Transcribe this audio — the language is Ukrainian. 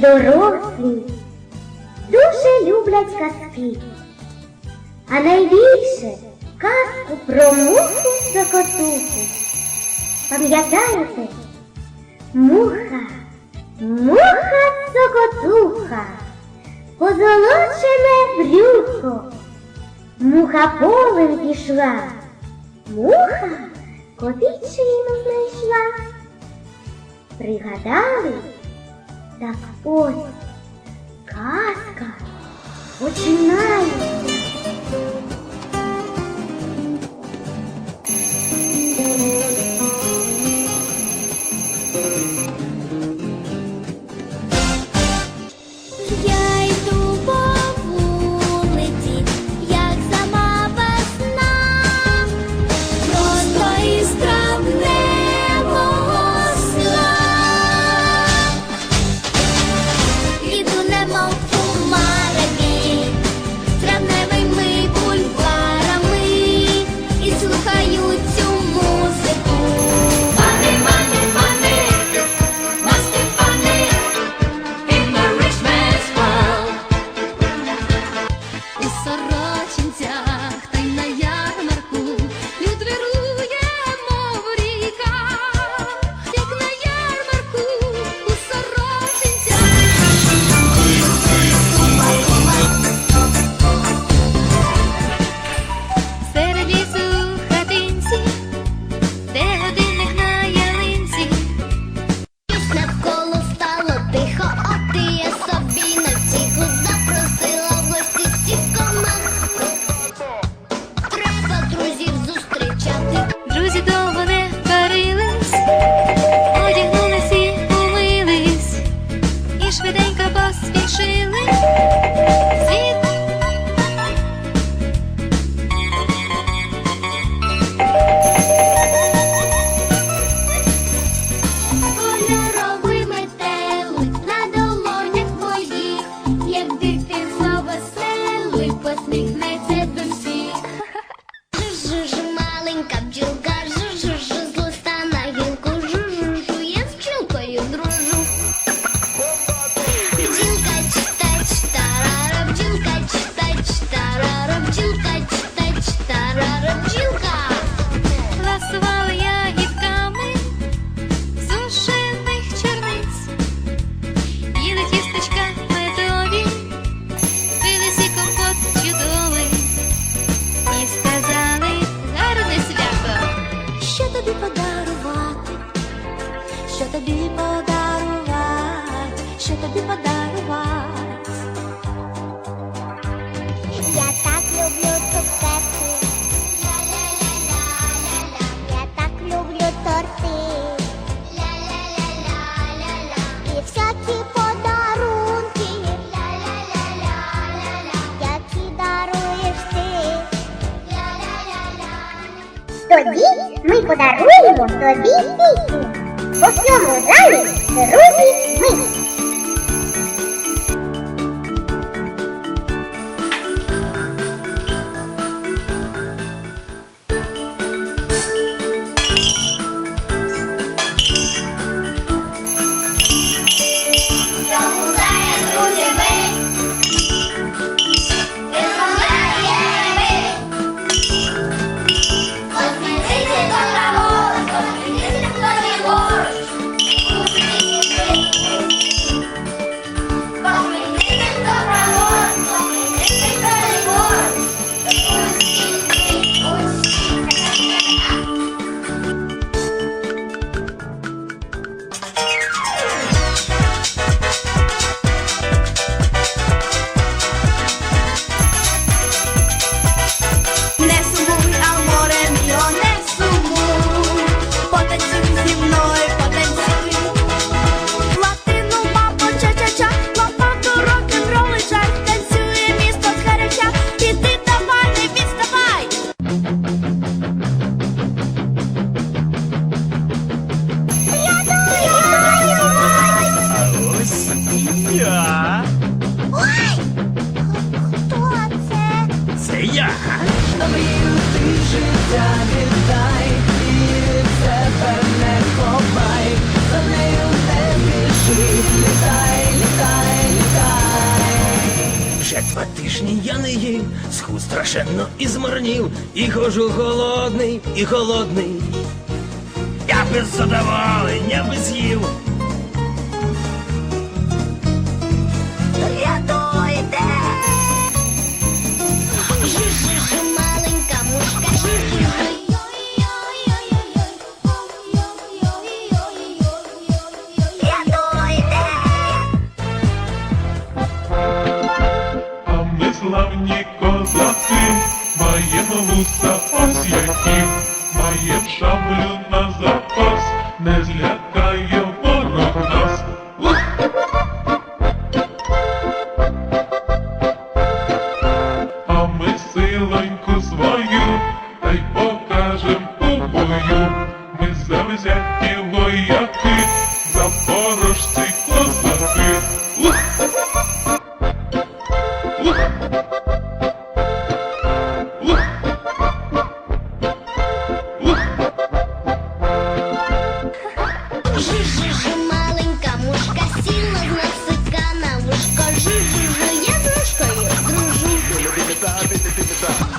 дорослі дуже люблять казки. А найбільше казку про муху закотуху. Пам'ятаєте? Муха, муха сокотуха, позолочене брюхо. Муха полем пішла, муха копійчину знайшла. Пригадали? Так ось казка починається. що тобі подарувати. Я так люблю цукерки. Я так люблю торти. І всякі подарунки. Які даруєш ти. Тоді ми подаруємо тобі пісню. По всьому залі друзі вчорашній я не їв, схуд страшенно і змарнів, і хожу голодний, і голодний. Я без задоволення би з'їв. Маємо вуса ось які, маєм шаблю на запас, не злякає ворог нас. А ми силоньку свою, та й покажем у бою. Ми завзяті side, bitch, take the side.